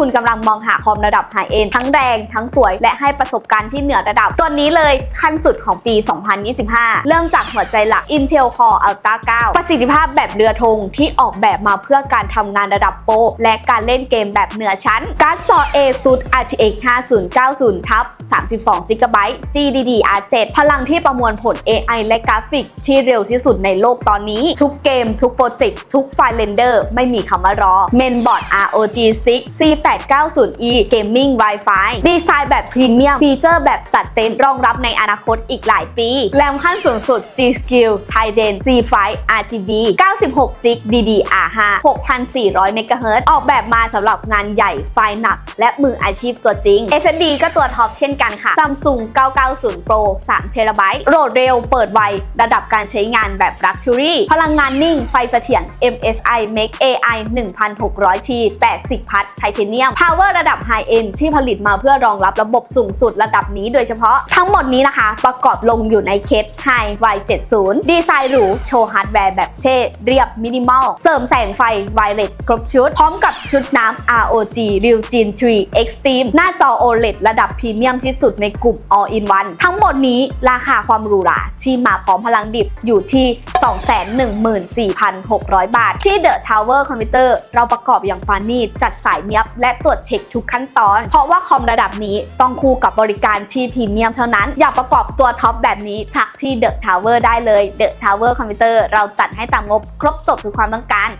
คุณกำลังมองหาคอมระดับไฮเอ็นทั้งแรงทั้งสวยและให้ประสบการณ์ที่เหนือระดับ ตัวนี้เลยขั้นสุดของปี 2025 เริ่มจากหัวใจหลัก Intel Core Ultra 9 ประสิทธิภาพแบบเรือธงที่ออกแบบมาเพื่อการทำงานระดับโปรและการเล่นเกมแบบเหนือชั้น การ์ดจอ ASUS RTX 5090ทับ32 GB GDDR7 พลังที่ประมวลผล AI และกราฟิก ที่เร็วที่สุดในโลกตอนนี้ ทุกเกม ทุกโปรเจกต์ ทุกไฟล์เรนเดอร์ ไม่มีคำว่ารอ เมนบอร์ด ROG Stick 890e Gaming Wi-Fi ดีไซน์แบบพรีเมียม ฟีเจอร์แบบจัดเต็มรองรับในอนาคตอีกหลายปี แรมขั้นสูงสุด G Skill Trident C5 RGB 96 g b DDR5 6,400 MHz ออกแบบมาสำหรับงานใหญ่ไฟหนัก และมืออาชีพตัวจริง SSD ก็ตัวท็อปเช่นกันค่ะ Samsung 990 Pro 3 t b โหลดเร็วเปิดไว ระดับการใช้งานแบบ Luxury พลังงานนิ่งไฟเสถียร MSI Make AI 1600T 80 พัทไทเทเนียม Power ระดับ High End ที่ผลิตมาเพื่อรองรับระบบสูงสุดระดับนี้โดยเฉพาะทั้งหมดนี้นะคะ ประกอบลงอยู่ในเคส High Y70 ดีไซน์หรูโชว์ฮาร์ดแวร์แบบเท่เรียบมินิมอล เสริมแสงไฟไวเลสครบชุด พร้อมกับชุดน้ำ ROG Real Gen 3 Extreme หน้าจอ OLED ระดับพรีเมียมที่สุดในกลุ่ม All in One ทั้งหมดนี้ราคาความหรูหราที่มาพร้อมพลังดิบอยู่ที่ 214,600 บาท ที่ The Tower Computer เราประกอบอย่างปานีจัดสายเมียบและตรวจเช็คทุกขั้นตอน เพราะว่าคอมระดับนี้ต้องคู่กับบริการที่พรีเมียมเท่านั้น อยากประกอบตัวท็อปแบบนี้ทักที่เดอะทาวเวอร์ได้เลยเดอะทาวเวอร์คอมพิวเตอร์เราจัดให้ตามงบครบจบคือความต้องการ